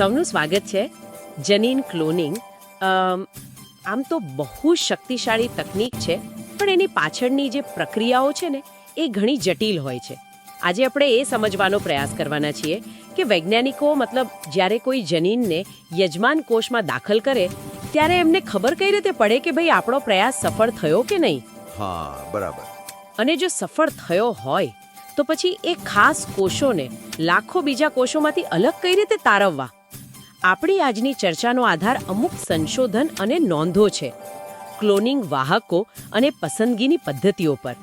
સૌનું સ્વાગત છે. જનીન ક્લોનિંગ. આમ તો બહુ શક્તિશાળી તકનીક છે પણ એની પાછળની જે પ્રક્રિયાઓ છે ને એ ઘણી જટિલ હોય છે. આજે આપણે એ સમજવાનો પ્રયાસ કરવાના છીએ કે વૈજ્ઞાનિકો મતલબ જ્યારે કોઈ જનીનને યજમાન કોષમાં દાખલ કરે ત્યારે એમને ખબર કઈ રીતે પડે કે ભાઈ આપણો પ્રયાસ સફળ થયો કે નહીં? હા બરાબર. અને જો સફળ થયો હોય તો પછી એ ખાસ કોષોને લાખો બીજા કોષોમાંથી અલગ કઈ રીતે તારવવા? આપણી આજની ચર્ચાનો આધાર અમુક સંશોધન અને નોંધો છે. ક્લોનિંગ વાહકો અને પસંદગીની પદ્ધતિઓ પર.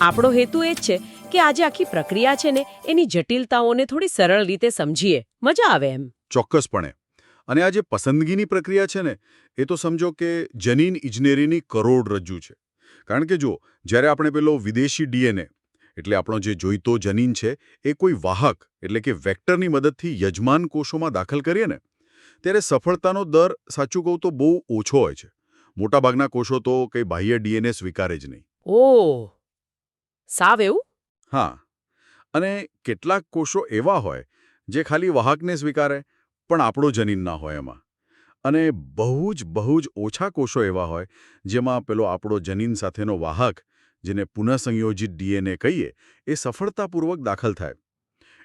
આપણો હેતુ એ જ છે કે આજે આખી પ્રક્રિયા છે ને એની જટિલતાઓને થોડી સરળ રીતે સમજીએ. મજા આવે એમ. ચોક્કસપણે. અને આ જે પસંદગીની પ્રક્રિયા છે ને, એ તો સમજો કે જનીન ઇજનેરીની કરોડરજ્જુ છે. કારણ કે જો જ્યારે આપણે પેલો વિદેશી ડીએનએ એટલે આપણો જે જોઈતો જનીન છે એ કોઈ વાહક એટલે કે વેક્ટરની મદદથી યજમાન કોષોમાં દાખલ કરીએ ને ત્યારે સફળતાનો દર સાચું કહું તો બહુ ઓછો હોય છે. મોટાભાગના કોષો તો કંઈ બાહ્ય ડીએનએ સ્વીકારે જ નહીં. ઓ! સાવ એવું? હા. અને કેટલાક કોષો એવા હોય જે ખાલી વાહકને સ્વીકારે પણ આપણો જનીન ના હોય એમાં. અને બહુ જ બહુ જ ઓછા કોષો એવા હોય જેમાં પેલો આપણો જનીન સાથેનો વાહક જેને પુનઃસંયોજિત ડીએનએ કહીએ એ સફળતાપૂર્વક દાખલ થાય.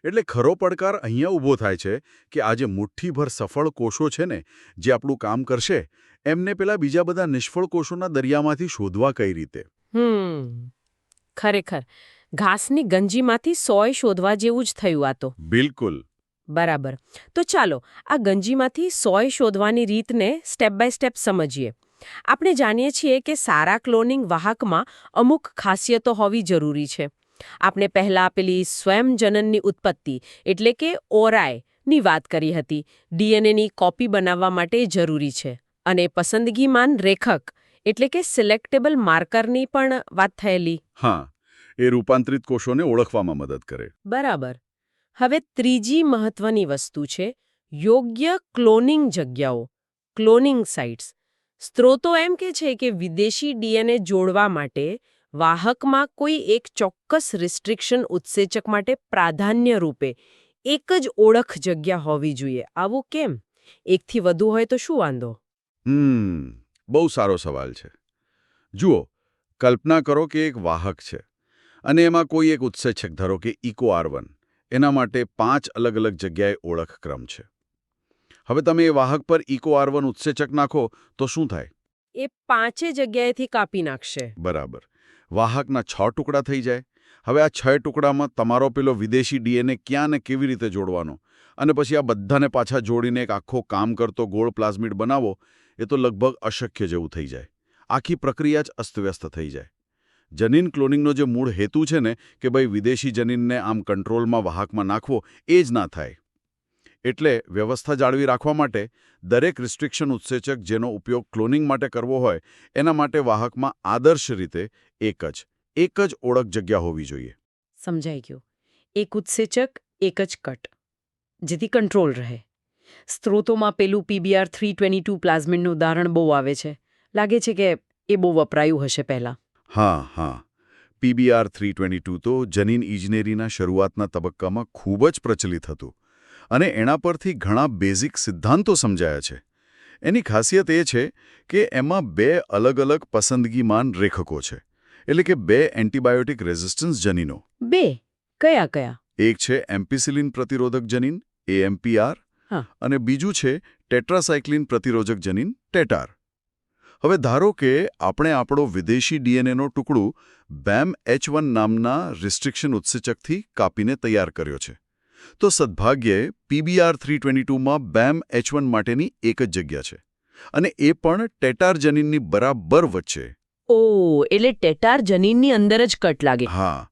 એટલે ખરો પડકાર અહીંયા ઊભો થાય છે કે આજે મુઠ્ઠીભર સફળ કોષો છે ને જે આપણું કામ કરશે એમને પેલા બીજા બધા નિષ્ફળ કોષોના દરિયામાંથી શોધવા કઈ રીતે? હમ ખરેખર. ઘાસની ગંજીમાંથી સોય શોધવા જેવું જ થયું આ તો. બિલકુલ. બરાબર. તો ચાલો આ ગંજીમાંથી સોય શોધવાની રીતને સ્ટેપ બાય સ્ટેપ સમજીએ. આપણે જાણીએ છીએ કે સારા ક્લોનિંગ વાહકમાં અમુક ખાસિયતો હોવી જરૂરી છે. આપણે પહેલા પેલી સ્વયંજનનની ઉત્પત્તિ એટલે કે ઓરાયની વાત કરી હતી ડીએનએની કોપી બનાવવા માટે જરૂરી છે. અને પસંદગીમાન રેખક એટલે કે સિલેક્ટેબલ માર્કરની પણ વાત થયેલી. હા એ રૂપાંતરિત કોષોને ઓળખવામાં મદદ કરે. બરાબર. હવે ત્રીજી મહત્વની વસ્તુ છે યોગ્ય ક્લોનિંગ જગ્યાઓ ક્લોનિંગ સાઇટ્સ. સ્ત્રોતો એમ કે છે કે વિદેશી ડીએનએ જોડવા માટે વાહકમાં કોઈ એક ચોક્કસ રિસ્ટ્રિક્શન ઉત્સેચક માટે પ્રાધાન્ય રૂપે એક જ ઓળખ જગ્યા હોવી જોઈએ. આવું કેમ? એકથી વધુ હોય તો શું વાંધો? હમ, બહુ સારો સવાલ છે. જુઓ, કલ્પના કરો કે એક વાહક છે અને એમાં કોઈ એક ઉત્સેચક, ધારો કે ઇકો આર એના માટે પાંચ અલગ અલગ જગ્યાએ ઓળખ ક્રમ છે. હવે તમે એ વાહક પર ઇકો આર ઉત્સેચક નાખો તો શું થાય? એ પાંચે જગ્યાએથી કાપી નાખશે. બરાબર. વાહકના છ ટુકડા થઈ જાય. હવે આ છ ટુકડામાં તમારો પેલો વિદેશી ડીએનએ ક્યાં ને કેવી રીતે જોડવાનો? અને પછી આ બધાને પાછા જોડીને એક આખો કામ કરતો ગોળ પ્લાઝમિડ બનાવો એ તો લગભગ અશક્ય જેવું થઈ જાય. આખી પ્રક્રિયા જ અસ્તવ્યસ્ત થઈ જાય. જનીન ક્લોનિંગનો જે મૂળ હેતુ છે ને કે ભાઈ વિદેશી જનીનને આમ કંટ્રોલમાં વાહકમાં નાખવો એ જ ના થાય. એટલે વ્યવસ્થા જાળવી રાખવા માટે દરેક રિસ્ટ્રિક્શન ઉત્સેચક જેનો ઉપયોગ ક્લોનિંગ માટે કરવો હોય એના માટે વાહકમાં આદર્શ રીતે એક જ એક જ ઓળખ જગ્યા હોવી જોઈએ. સમજાઈ ગયું. એક ઉત્સેચક એક જ કટ જેથી કંટ્રોલ રહે. સ્ત્રોતોમાં પેલું પીબીઆર થ્રી ટ્વેન્ટી ટુ પ્લાઝમિડનું ઉદાહરણ બહુ આવે છે. લાગે છે કે એ બહુ વપરાયું હશે પહેલાં. હા હા. પીબીઆર થ્રી ટ્વેન્ટી ટુ તો જનીન ઇજનેરીના શરૂઆતના તબક્કામાં ખૂબ જ પ્રચલિત હતું. અને એના પરથી ઘણા બેઝિક સિદ્ધાંતો સમજાયા છે. એની ખાસિયત એ છે કે એમાં બે અલગ અલગ પસંદગીમાન રેખકો છે. એટલે કે બે એન્ટીબાયોટિક રેઝિસ્ટન્સ જનીનો. બે? કયા કયા? એક છે એમ્પિસિલિન પ્રતિરોધક જનીન એએમપીઆર અને બીજું છે ટેટ્રાસાયક્લિન પ્રતિરોધક જનીન ટેટાર. હવે ધારો કે આપણે આપણો વિદેશી ડીએનએનો ટુકડું બેમ એચ વન નામના રિસ્ટ્રિક્શન ઉત્સેચકથી કાપીને તૈયાર કર્યો છે. તો સદભાગ્યે પીબીઆર થ્રી ટ્વેન્ટી ટુમાં બેમ એચ વન માટેની એક જ જગ્યા છે. અને એ પણ ટેટાર જનીનની બરાબર વચ્ચે. ઓ એટલે ટેટાર જનીનની અંદર જ કટ લાગે. હા.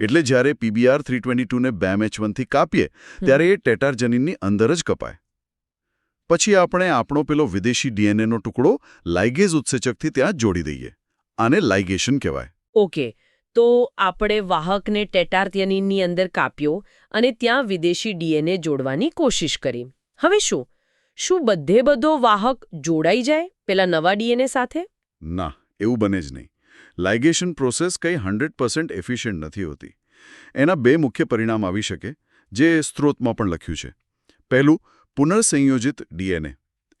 એટલે જ્યારે પીબીઆર થ્રી ટ્વેન્ટી ટુને બેમ એચ વનથી કાપીએ ત્યારે એ ટેટાર જનીનની અંદર જ કપાય. પછી આપણે આપણો પેલો વિદેશી ડીએનએનો ટુકડો લાઇગેઝ ઉત્સેચકથી ત્યાં જોડી દઈએ. આને લાઇગેશન કહેવાય. ઓકે. તો આપણે વાહકને ટેટાર્થિયનિનની અંદર કાપ્યો અને ત્યાં વિદેશી ડીએનએ જોડવાની કોશિશ કરી. હવે શું? શું બધે બધો વાહક જોડાઈ જાય પેલા નવા ડીએનએ સાથે? ના, એવું બને જ નહીં. લાઇગેશન પ્રોસેસ કંઈ હંડ્રેડ એફિશિયન્ટ નથી હોતી. એના બે મુખ્ય પરિણામ આવી શકે, જે સ્ત્રોતમાં પણ લખ્યું છે. પહેલું પુનર્સંયોજિત ડીએનએ,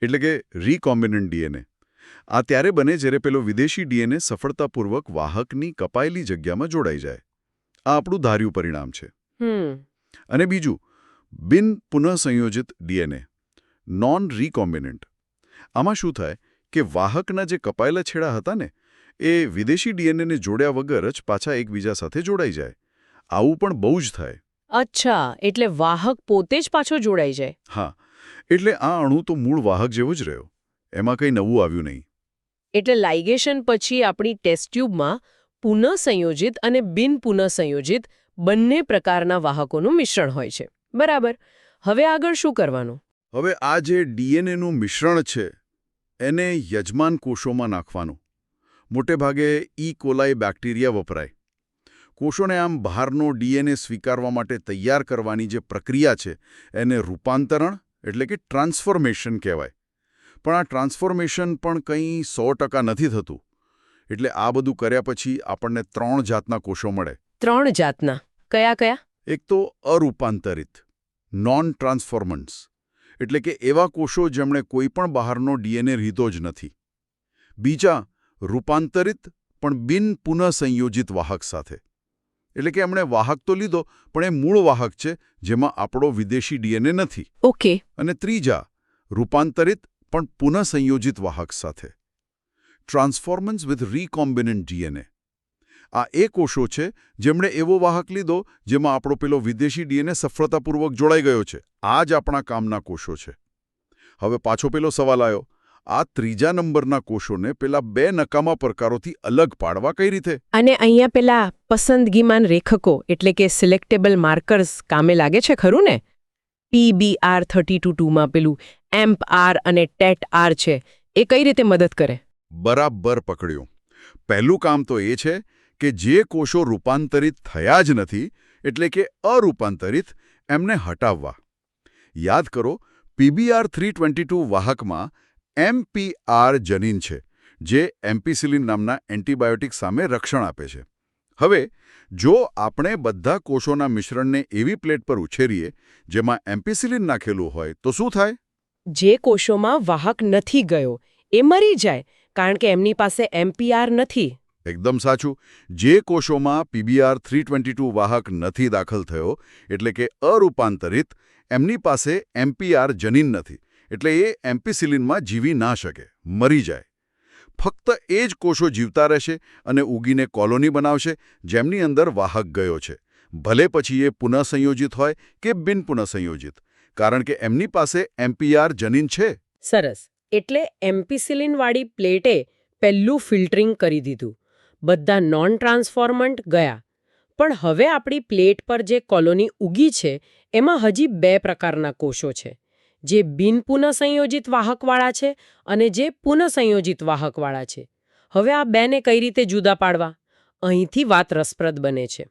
એટલે કે રીકોમ્બિનન્ટ ડીએનએ. આ ત્યારે બને જ્યારે પેલો વિદેશી ડીએનએ સફળતાપૂર્વક વાહકની કપાયેલી જગ્યામાં જોડાઈ જાય. આ આપણું ધાર્યું પરિણામ છે. અને બીજું બિન પુનઃસંયોજિત ડીએનએ નોન રીકોમ્બિનન્ટ આમાં શું થાય કે વાહકના જે કપાયેલા છેડા હતા ને એ વિદેશી ડીએનએને જોડ્યા વગર જ પાછા એકબીજા સાથે જોડાઈ જાય. આવું પણ બહુ જ થાય. અચ્છા એટલે વાહક પોતે જ પાછો જોડાઈ જાય. હા એટલે આ અણુ તો મૂળ વાહક જેવો જ રહ્યો. એમાં કંઈ નવું આવ્યું નહીં. એટલે લાઇગેશન પછી આપણી ટેસ્ટ ટ્યુબમાં પુનઃસંયોજિત અને બિન પુનઃસંયોજિત બંને પ્રકારના વાહકોનું મિશ્રણ હોય છે. બરાબર? હવે આગળ શું કરવાનું? હવે આ જે ડીએનએનું મિશ્રણ છે, એને યજમાન કોષોમાં નાખવાનું. મોટેભાગે ઈ કોલાઈ બેક્ટેરિયા વપરાય. કોષોને આમ બહારનો ડીએનએ સ્વીકારવા માટે તૈયાર કરવાની જે પ્રક્રિયા છે, એને રૂપાંતરણ એટલે કે ટ્રાન્સફોર્મેશન કહેવાય. પણ આ ટ્રાન્સફોર્મેશન પણ કંઈ સો ટકા નથી થતું. એટલે આ બધું કર્યા પછી આપણને ત્રણ જાતના કોષો મળે. ત્રણ જાતના. કયા કયા? એક તો અરૂપાંતરિત નોન ટ્રાન્સફોર્મન્ટ્સ એટલે કે એવા કોષો જેમણે કોઈ પણ બહારનો ડીએનએ રીતો જ નથી. બીજા રૂપાંતરિત પણ બિન પુનઃસંયોજિત વાહક સાથે. એટલે કે એમણે વાહક તો લીધો પણ એ મૂળ વાહક છે જેમાં આપણો વિદેશી ડીએનએ નથી. ઓકે. અને ત્રીજા રૂપાંતરિત પણ પુનઃસંયોજિત વાહક સાથે. ટ્રાન્સફોર્મન્સ વિથ રીકોમ્બિનન્ટ ડીએનએ આ એ કોષો છે જેમણે એવો વાહક લીધો જેમાં આપણો પેલો વિદેશી ડીએનએ સફળતાપૂર્વક જોડાઈ ગયો છે. આ જ આપણા કામના કોષો છે. હવે પાછો પેલો સવાલ આવ્યો આ ત્રીજા નંબરના કોષોને પેલા બે નકામા પ્રકારોથી અલગ પાડવા કઈ રીતે? અને અહીંયા પેલા પસંદગીમાન રેખકો એટલે કે સિલેક્ટેબલ માર્કર્સ કામે લાગે છે ખરું ને? પીબીઆર થર્ટી ટુ ટુમાં પેલું એમ્પ આર અને ટેટ આર છે, એ કઈ રીતે મદદ કરે? બરાબર પકડ્યું. પહેલું કામ તો એ છે કે જે કોષો રૂપાંતરિત થયા જ નથી, એટલે કે અરૂપાંતરિત, એમને હટાવવા. યાદ કરો પીબીઆર થ્રી ટ્વેન્ટી ટુ વાહકમાં એમપીઆર જનીન છે, જે એમ્પિસિલિન નામના એન્ટીબાયોટિક સામે રક્ષણ આપે છે. હવે, જો આપણે બધા કોષોના મિશ્રણને એવી પ્લેટ પર ઉછેરીએ, જેમાં એમ્પિસિલિન નાખેલું હોય, તો શું થાય? જે કોષોમાં વાહક નથી ગયો, એ મરી જાય કારણ કે એમની પાસે એમપીઆર નથી. એકદમ સાચું. જે કોષોમાં પીબીઆર થ્રી વાહક નથી દાખલ થયો, એટલે કે અરૂપાંતરિત, એમની પાસે એમપીઆર જનીન નથી, એટલે એ એમ્પિસિલિનમાં જીવી ના શકે, મરી જાય. ફક્ત એ જ કોષો જીવતા રહેશે અને ઉગીને કોલોની બનાવશે, જેમની અંદર વાહક ગયો છે. ભલે પછી એ પુનઃસંયોજિત હોય કે બિન પુનઃસંયોજિત. કારણ કે એમની પાસે એમપીઆર જનીન છે. સરસ. એટલે એમ્પિસિલિનવાળી પ્લેટે પહેલું ફિલ્ટરિંગ કરી દીધું. બધા નોન ટ્રાન્સફોર્મન્ટ ગયા. પણ હવે આપણી પ્લેટ પર જે કોલોની ઉગી છે, એમાં હજી બે પ્રકારના કોષો છે. જે બિન પુનઃસંયોજિત વાહકવાળા છે અને જે પુનઃસંયોજિત વાહકવાળા છે. હવે આ બેને કઈ રીતે જુદા પાડવા? અહીંથી વાત રસપ્રદ બને છે.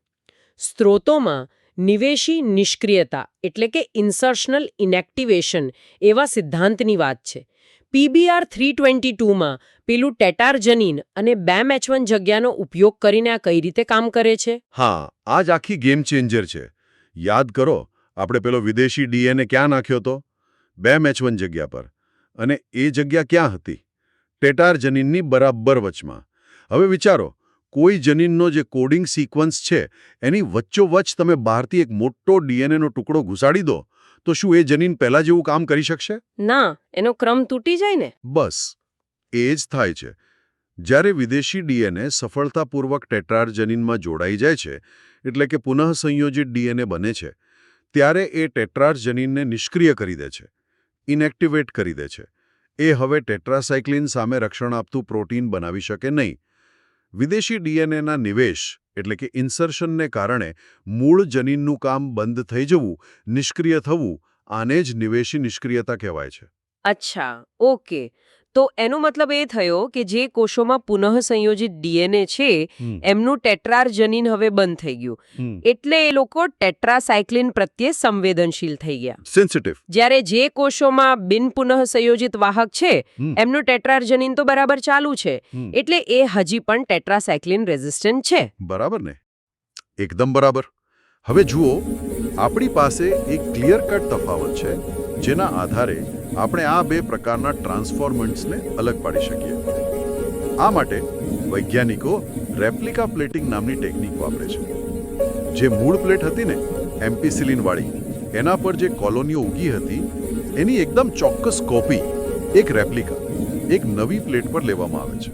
સ્ત્રોતોમાં નિવેશી નિષ્ક્રિયતા એટલે કે ઇન્સર્શનલ ઇનેક્ટિવેશન એવા સિદ્ધાંતની વાત છે. પીબીઆર થ્રી ટ્વેન્ટી ટુમાં પેલું ટેટારજનીન અને બેમ મેચવન જગ્યાનો ઉપયોગ કરીને આ કઈ રીતે કામ કરે છે? હા આ જ આખી ગેમ ચેન્જર છે. યાદ કરો, આપણે પેલો વિદેશી ડીએનએ ક્યાં નાખ્યો હતો? બે મેચવન જગ્યા પર. અને એ જગ્યા ક્યાં હતી? ટેટારજનીનની બરાબર વચમાં. હવે વિચારો કોઈ જનીનનો જે કોડિંગ સિક્વન્સ છે એની વચ્ચોવચ્ચ તમે બહારથી એક મોટો ડીએનએનો ટુકડો ઘુસાડી દો તો શું એ જનીન પહેલા જેવું કામ કરી શકશે? ના એનો ક્રમ તૂટી જાય ને. બસ એ જ થાય છે. જ્યારે વિદેશી ડીએનએ સફળતાપૂર્વક ટેટ્રાર જનીનમાં જોડાઈ જાય છે એટલે કે પુનઃસંયોજિત ડીએનએ બને છે ત્યારે એ ટેટ્રાર જનીનને નિષ્ક્રિય કરી દે છે ઇનેક્ટિવેટ કરી દે છે. એ હવે ટેટ્રાસાયક્લિન સામે રક્ષણ આપતું પ્રોટીન બનાવી શકે નહીં. વિદેશી ડીએનએના નિવેશ, એટલે કે ઇન્સર્શનને કારણે મૂળ જનીનનું કામ બંધ થઈ જવું, નિષ્ક્રિય થવું, આને જ નિવેશી નિષ્ક્રિયતા કહેવાય છે. અચ્છા, ઓકે. તો એનો મતલબ એ થયો કે જે કોષોમાં પુનઃસંયોજિત ડીએનએ છે એમનું ટેટ્રાર્જનીન હવે બંધ થઈ ગયું. એટલે એ લોકો ટેટ્રાસાયક્લિન પ્રત્યે સંવેદનશીલ થઈ ગયા. સેન્સિટિવ જ્યારે જે કોષોમાં બિન પુનઃસંયોજિત વાહક છે. એમનું ટેટ્રાર્જનીન તો બરાબર ચાલુ છે. એટલે એ હજી પણ ટેટ્રાસાયક્લિન રેઝિસ્ટન્ટ છે. બરાબર ને? એકદમ બરાબર. હવે જુઓ આપણી પાસે એક ક્લિયર કટ તફાવત છે જેના આધારે આપણે આ બે પ્રકારના ટ્રાન્સફોર્મન્ટ્સને અલગ પાડી શકીએ. આ માટે વૈજ્ઞાનિકો રેપ્લિકા પ્લેટિંગ નામની ટેકનિક વાપરે છે. જે મૂળ પ્લેટ હતી ને, એમ્પિસિલિન વાળી, એના પર જે કોલોનીઓ ઉગી હતી, એની એકદમ ચોક્કસ કોપી, એક રેપ્લિકા, એક નવી પ્લેટ પર લેવામાં આવે છે.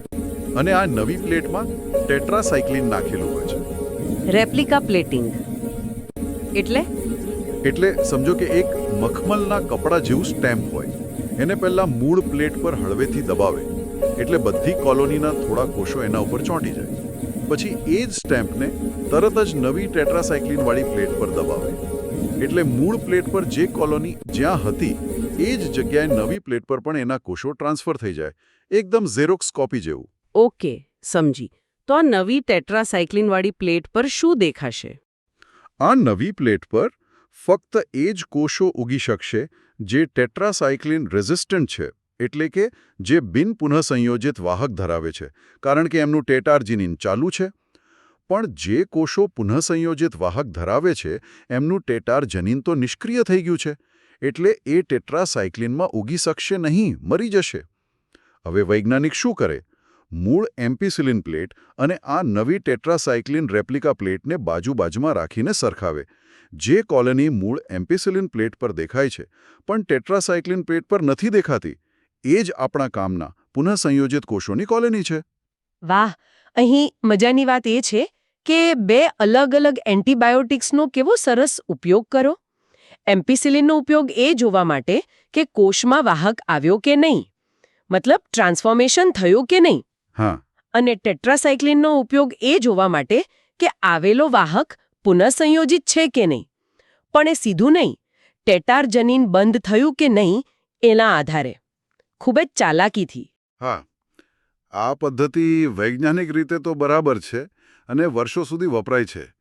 અને આ નવી પ્લેટમાં ટેટ્રાસાયક્લિન નાખેલું હોય છે. Replica plating. એટલે એટલે સમજો કે એક મખમલના કપડા જેવું સ્ટેમ્પ હોય. એને પહેલાં મૂળ પ્લેટ પર હળવેથી દબાવે. એટલે બધી કોલોનીના થોડા કોષો એના ઉપર ચોંટી જાય. પછી એ જ સ્ટેમ્પને તરત જ નવી ટેટ્રાસાયક્લિનવાળી પ્લેટ પર દબાવે. એટલે મૂળ પ્લેટ પર જે કોલોની જ્યાં હતી એ જ જગ્યાએ નવી પ્લેટ પર પણ એના કોષો ટ્રાન્સફર થઈ જાય. એકદમ ઝેરોક્સ કોપી જેવું. ઓકે સમજી. તો આ નવી ટેટ્રાસાયક્લિનવાળી પ્લેટ પર શું દેખાશે? આ નવી પ્લેટ પર ફક્ત એ જ કોષો ઉગી શકશે જે ટેટ્રાસાયક્લિન રેઝિસ્ટન્ટ છે, એટલે કે જે બિન પુનઃસંયોજિત વાહક ધરાવે છે, કારણ કે એમનું ટેટાર્જિનિન ચાલુ છે. પણ જે કોષો પુનઃસંયોજિત વાહક ધરાવે છે, એમનું ટેટાર્જનિન તો નિષ્ક્રિય થઈ ગયું છે, એટલે એ ટેટ્રાસાયક્લિનમાં ઉગી શકશે નહીં, મરી જશે. હવે વૈજ્ઞાનિક શું કરે? મૂળ એમ્પિસિલિન પ્લેટ અને આ નવી ટેટ્રાસાયક્લિન રેપ્લિકા પ્લેટને બાજુ બાજુમાં રાખીને સરખાવે. જે કોલોની મૂળ એમ્પિસિલિન પ્લેટ પર દેખાય છે પણ ટેટ્રાસાયક્લિન પ્લેટ પર નથી દેખાતી. એ જ આપણા કામના પુનઃસંયોજિત કોષોની કોલોની છે. વાહ અહીં મજાની વાત એ છે કે બે અલગ અલગ એન્ટીબાયોટિક્સનો કેવો સરસ ઉપયોગ કરો? એમ્પિસિલિનનો ઉપયોગ એ જોવા માટે કે કોષમાં વાહક આવ્યો કે નહીં? મતલબ ટ્રાન્સફોર્મેશન થયું કે નહીં? હા. અને ટેટ્રાસાયક્લિનનો ઉપયોગ એ જોવા માટે કે આવેલો વાહક પુનઃસંયોજિત છે કે નહીં? પણ એ સીધું નહીં. ટેટાર્જનિન બંધ થયું કે નહીં એના આધારે. ખૂબ જ ચાલાકીથી. હા. આ પદ્ધતિ વૈજ્ઞાનિક રીતે તો બરાબર છે અને વર્ષો સુધી વપરાય છે.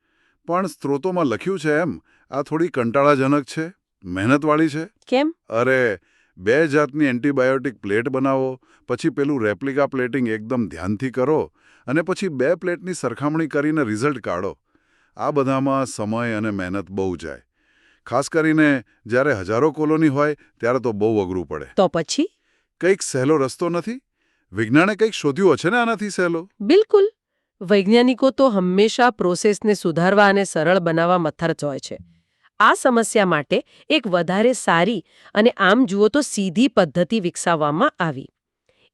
પણ સ્ત્રોતોમાં લખ્યું છે એમ આ થોડી કંટાળાજનક છે મહેનતવાળી છે. કેમ? અરે બે જાતની એન્ટીબાયોટિક પ્લેટ બનાવો પછી પેલું રેપ્લિકા પ્લેટિંગ એકદમ ધ્યાનથી કરો અને પછી બે પ્લેટની સરખામણી કરીને રિઝલ્ટ કાઢો. આ બધામાં સમય અને મહેનત બહુ જાય. ખાસ કરીને જ્યારે હજારો કોલોની હોય ત્યારે તો બહુ અઘરું પડે. તો પછી? કંઈક સહેલો રસ્તો નથી? વિજ્ઞાને કંઈક શોધ્યું હશે ને આનાથી સહેલો? બિલકુલ. વૈજ્ઞાનિકો તો હંમેશા પ્રોસેસને સુધારવા અને સરળ બનાવવા મથરચ હોય છે. આ સમસ્યા માટે એક વધારે સારી અને આમ જુઓ તો સીધી પદ્ધતિ વિકસાવવામાં આવી.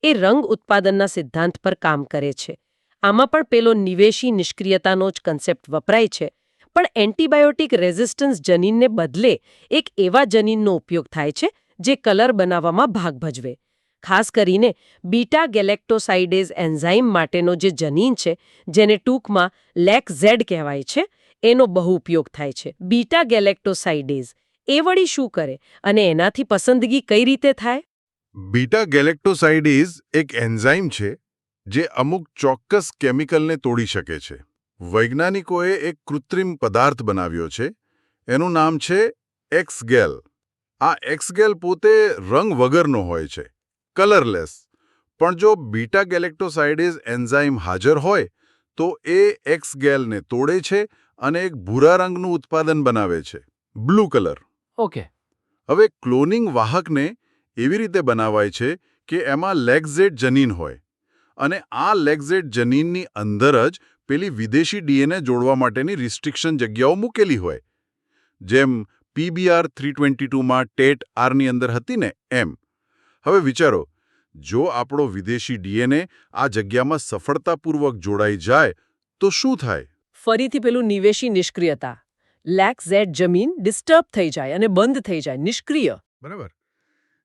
એ રંગ ઉત્પાદનના સિદ્ધાંત પર કામ કરે છે. આમાં પણ પેલો નિવેશી નિષ્ક્રિયતાનો જ કન્સેપ્ટ વપરાય છે. પણ એન્ટીબાયોટિક રેઝિસ્ટન્સ જનીનને બદલે એક એવા જનીનનો ઉપયોગ થાય છે જે કલર બનાવવામાં ભાગ ભજવે. ખાસ કરીને બીટા ગેલેક્ટોસાઇડેઝ એન્ઝાઇમ માટેનો જે જનીન છે, જેને ટૂંકમાં લેક ઝેડ કહેવાય છે, એનો બહુ ઉપયોગ થાય છે. બીટા ગેલેક્ટોસાઇડેઝ, એ વળી શું કરે અને એનાથી પસંદગી કઈ રીતે થાય? બીટા ગેલેક્ટોસાઇડીઝ એક એન્ઝાઇમ છે જે અમુક ચોક્કસ કેમિકલને તોડી શકે છે. વૈજ્ઞાનિકોએ એક કૃત્રિમ પદાર્થ બનાવ્યો છે. એનું નામ છે એક્સગેલ. આ એક્સગેલ પોતે રંગ વગરનો હોય છે. કલરલેસ. પણ જો બીટા ગેલેક્ટોસાઇડીઝ એન્ઝાઇમ હાજર હોય તો એ એક્સગેલને તોડે છે અને એક ભૂરા રંગનું ઉત્પાદન બનાવે છે. Blue colour. ઓકે. હવે ક્લોનિંગ વાહકને એવી રીતે બનાવાય છે કે એમાં લેગઝેટ જનીન હોય. અને આ લેગઝેટ જનીનની અંદર જ પેલી વિદેશી ડીએનએ જોડવા માટેની રિસ્ટ્રિક્શન જગ્યાઓ મૂકેલી હોય. જેમ પીબીઆર થ્રી ટ્વેન્ટી ટુમાં ટેટ આરની અંદર હતી ને એમ. હવે વિચારો જો આપણો વિદેશી ડીએનએ આ જગ્યામાં સફળતાપૂર્વક જોડાઈ જાય તો શું થાય? ફરીથી પેલું નિવેશી નિષ્ક્રિયતા. લેક ઝેડ જમીન ડિસ્ટર્બ થઈ જાય અને બંધ થઈ જાય નિષ્ક્રિય. બરાબર.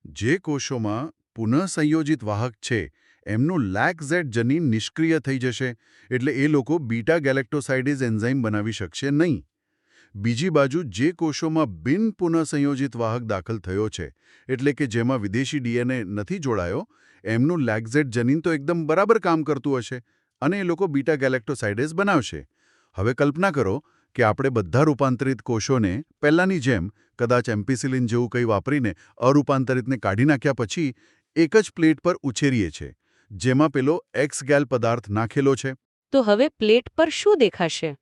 જે કોષોમાં પુનઃસંયોજિત વાહક છે એમનું લેકઝેટ જનીન નિષ્ક્રિય થઈ જશે, એટલે એ લોકો બીટા ગેલેક્ટોસાઇડીઝ એન્ઝાઇમ બનાવી શકશે નહીં. બીજી બાજુ જે કોષોમાં બિન પુનઃસંયોજિત વાહક દાખલ થયો છે, એટલે કે જેમાં વિદેશી ડીએનએ નથી જોડાયો, એમનું લેક્ઝેટ જનીન તો એકદમ બરાબર કામ કરતું હશે અને એ લોકો બીટા ગેલેક્ટોસાઇડેઝ બનાવશે. હવે કલ્પના કરો કે આપણે બધા રૂપાંતરિત કોષોને પહેલાંની જેમ કદાચ એમ્પિસિલિન જેવું કંઈ વાપરીને અરૂપાંતરિતને કાઢી નાખ્યા પછી એક જ પ્લેટ પર ઉછેરીએ છે જેમાં પેલો એક્સ ગેલ પદાર્થ નાખેલો છે. તો હવે પ્લેટ પર શું દેખાશે?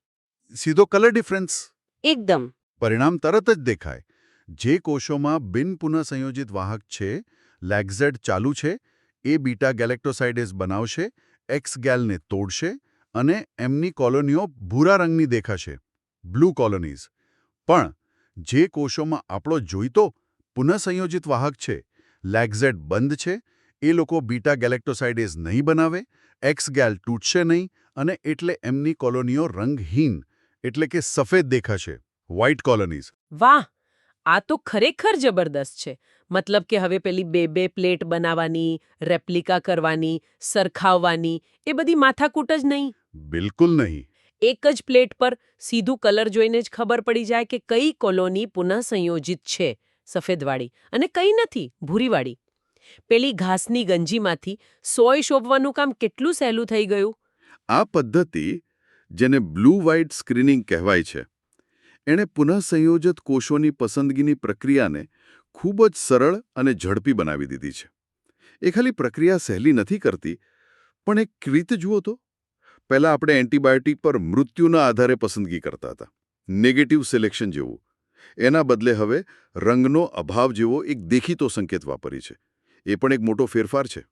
સીધો કલર ડિફરન્સ. એકદમ. પરિણામ તરત જ દેખાય. જે કોષોમાં બિન પુનઃસંયોજિત વાહક છે લેગઝેડ ચાલુ છે એ બીટા ગેલેક્ટોસાઇડેઝ બનાવશે એક્સ ગેલને તોડશે અને એમની કોલોનીઓ ભૂરા રંગની દેખાશે. બ્લુ કોલોનીઝ પણ જે કોષોમાં આપણો જોઈતો પુનઃસંયોજિત વાહક છે લેક્ઝેડ બંધ છે એ લોકો બીટા ગેલેક્ટોસાઇડેઝ નહીં બનાવે એક્સ ગેલ તૂટશે નહીં અને એટલે એમની કોલોનીઓ રંગહીન એટલે કે સફેદ દેખાશે વ્હાઇટ કોલોનીઝ. વાહ! આ તો ખરેખર જબરદસ્ત છે. મતલબ કે હવે પેલી બે બે પ્લેટ બનાવવાની રેપ્લિકા કરવાની સરખાવવાની એ બધી માથાકૂટ જ નહીં. બિલકુલ નહીં. એક જ પ્લેટ પર સીધું કલર જોઈને જ ખબર પડી જાય કે કઈ કોલોની પુનઃસંયોજિત છે સફેદવાળી. અને કઈ નથી ભૂરીવાળી. પેલી ઘાસની ગંજીમાંથી સોય શોભવાનું કામ કેટલું સહેલું થઈ ગયું? આ પદ્ધતિ, જેને બ્લુ વ્હાઇટ સ્ક્રીનિંગ કહેવાય છે, એણે પુનઃસંયોજિત કોષોની પસંદગીની પ્રક્રિયાને ખૂબ જ સરળ અને ઝડપી બનાવી દીધી છે. એ ખાલી પ્રક્રિયા સહેલી નથી કરતી, પણ એક રીત જુઓ તો. પહેલાં આપણે એન્ટીબાયોટિક પર મૃત્યુના આધારે પસંદગી કરતા હતા, નેગેટિવ સિલેક્શન જેવું. એના બદલે હવે રંગનો અભાવ જેવો એક દેખીતો સંકેત વાપરી છે. એ પણ એક મોટો ફેરફાર છે.